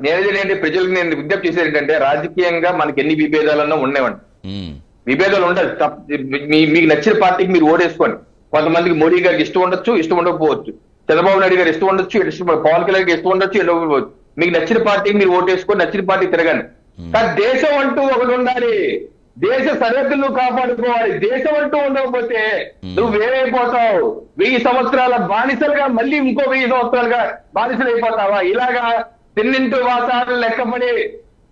నేను ఏంటి ప్రజలకు నేను విజ్ఞప్తి చేసేది ఏంటంటే రాజకీయంగా మనకి ఎన్ని విభేదాలన్నా ఉండేవండి. విభేదాలు ఉండదు. మీకు నచ్చిన పార్టీకి మీరు ఓడేసుకోండి కొంతమందికి మోడీ గారికి ఇష్టం ఉండొచ్చు ఇష్టం ఉండకపోవచ్చు. చంద్రబాబు నాయుడు గారు ఇష్టం ఉండొచ్చు ఇష్టం పవన్ కళ్యాణ్ గారికి ఇష్టం ఉండొచ్చు ఇష్టం మీకు నచ్చిన పార్టీకి మీరు ఓటేసుకొని నచ్చిన పార్టీ తిరగండి. కానీ దేశం అంటూ ఒకటి ఉండాలి. దేశ సరిహద్దులు కాపాడుకోవాలి. దేశం అంటూ ఉండకపోతే నువ్వు వేరైపోతావు వెయ్యి సంవత్సరాల బానిసలుగా మళ్ళీ ఇంకో వెయ్యి సంవత్సరాలుగా బానిసలు అయిపోతావా ఇలాగా తిన్నింటూ వాసాలు లెక్కపడి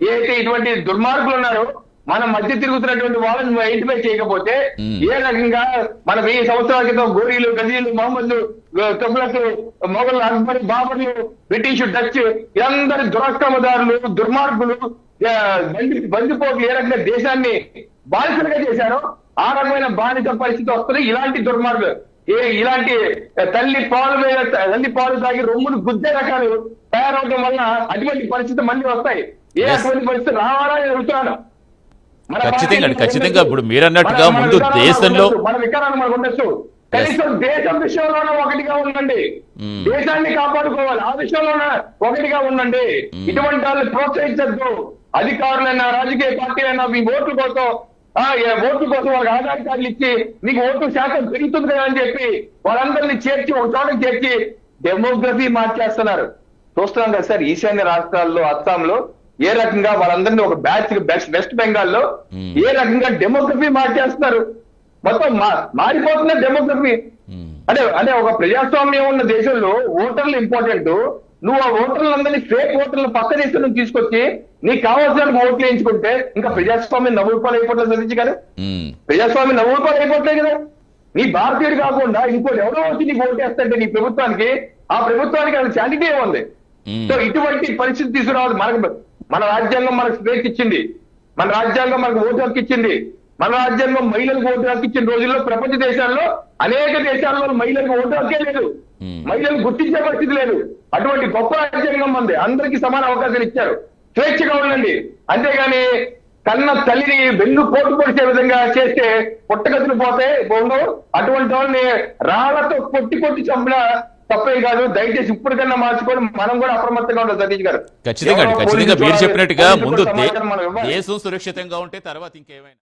ఏదైతే ఇటువంటి దుర్మార్గులు ఉన్నారో మన మధ్య తిరుగుతున్నటువంటి వాళ్ళని ఐడెంటిఫై చేయకపోతే. ఏ రకంగా మన వెయ్యి సంవత్సరాల క్రితం గోరీలు గజీలు మహమ్మద్లు తొమ్మిలకు మొఘల్ అక్బర్ బాబర్లు బ్రిటిష్ డచ్ ఇదందరి దురక్రమదారులు దుర్మార్గులు ఆ, బంది బందిపోట్లు ఏ రకంగా దేశాన్ని బానిసలుగా చేశారో ఆ రకమైన బానిస పరిస్థితి వస్తుంది ఇలాంటి దుర్మార్గులు ఇలాంటి తల్లి పాలు మీద తల్లి పాలు తాగి రొమ్మును గుద్దే రకాలు తయారవడం వల్ల అటువంటి పరిస్థితి మళ్ళీ వస్తాయి. ఏ. అటువంటి పరిస్థితి రావాలని అడుగుతున్నాను. మన ఖచ్చితంగా ఖచ్చితంగా ఇప్పుడు మీరు అన్నట్టుగా ముందు దేశంలో- మన వికారాలు మనకు ఉండొచ్చు. కనీసం దేశం విషయంలోనే ఒకటిగా ఉండండి. మ్మ్. దేశాన్ని కాపాడుకోవాలి ఆ విషయంలోనే ఒకటిగా ఉండండి. ఇటువంటి వాళ్ళని ప్రోత్సహించద్దు. అధికారులైనా రాజకీయ పార్టీలైనా మీ ఓట్ల కోసం ఏ ఓట్ల కోసం వాళ్ళకి ఆధార్ కార్డులు ఇచ్చి మీకు ఓటు శాతం పెరుగుతుంది కదా అని చెప్పి వాళ్ళందరినీ చేర్చి ఒక చోట చేర్చి డెమోగ్రఫీ మార్చేస్తున్నారు. చూస్తున్నాం కదా సార్ ఈశాన్య రాష్ట్రాల్లో అస్సాంలో ఏ రకంగా వాళ్ళందరినీ ఒక బ్యాచ్ బెస్ట్ వెస్ట్ బెంగాల్లో. ఏ రకంగా డెమోగ్రఫీ మార్చేస్తున్నారు. మొత్తం మారిపోతున్న డెమోగ్రఫీ ఉమ్, అంటే అంటే ఒక ప్రజాస్వామ్యం ఉన్న దేశంలో ఓటర్లు ఇంపార్టెంట్ నువ్వు ఆ ఓటర్లందరినీ ఫేక్ ఓటర్లు పక్క దేశం నుంచి తీసుకొచ్చి నీకు కావాల్సిన ఓట్లు వేయించుకుంటే ఇంకా ప్రజాస్వామ్యం నవ్వుపాలు అయిపోతుంది సతీష్ గారు. ప్రజాస్వామ్యం నవ్వుపాలు అయిపోతాయి కదా. నీ భారతీయుడు కాకుండా ఇంకోటి ఎవరో వచ్చి నీకు ఓటు వేస్తుంటే నీ ప్రభుత్వానికి ఆ ప్రభుత్వానికి అది శాంతిటీ ఉంది. సో ఇటువంటి పరిస్థితి తీసుకురావాలి మనకు మన రాజ్యాంగం మనకు స్వేచ్ఛ ఇచ్చింది. మన రాజ్యాంగం మనకు ఓటు హక్కు ఇచ్చింది. మన రాజ్యాంగం మహిళలకు ఓటు హక్కు ఇచ్చిన రోజుల్లో ప్రపంచ దేశాల్లో అనేక దేశాల్లో మహిళలకు ఓటు హక్కే లేదు. మహిళలు గుర్తించే పరిస్థితి లేదు. అటువంటి గొప్ప రాజ్యాంగం ఉంది. అందరికీ సమాన అవకాశాలు ఇచ్చారు. స్వేచ్ఛగా ఉండండి. అంతేగాని కన్న తల్లిని వెన్ను పోటు పొడిచే విధంగా చేస్తే పుట్టగతులు పోతే ఉండవు అటువంటి వాళ్ళని రాళ్ళతో కొట్టి కొట్టి చంపిన తప్పే కాదు. దయచేసి ఇప్పటికన్నా మార్చుకొని మనం కూడా అప్రమత్తంగా ఉండాలి సతీష్ గారు. ఖచ్చితంగా ఖచ్చితంగా మీరు చెప్పినట్టుగా ముందు. దేశం సురక్షితంగా ఉంటే తర్వాత ఇంకేమైనా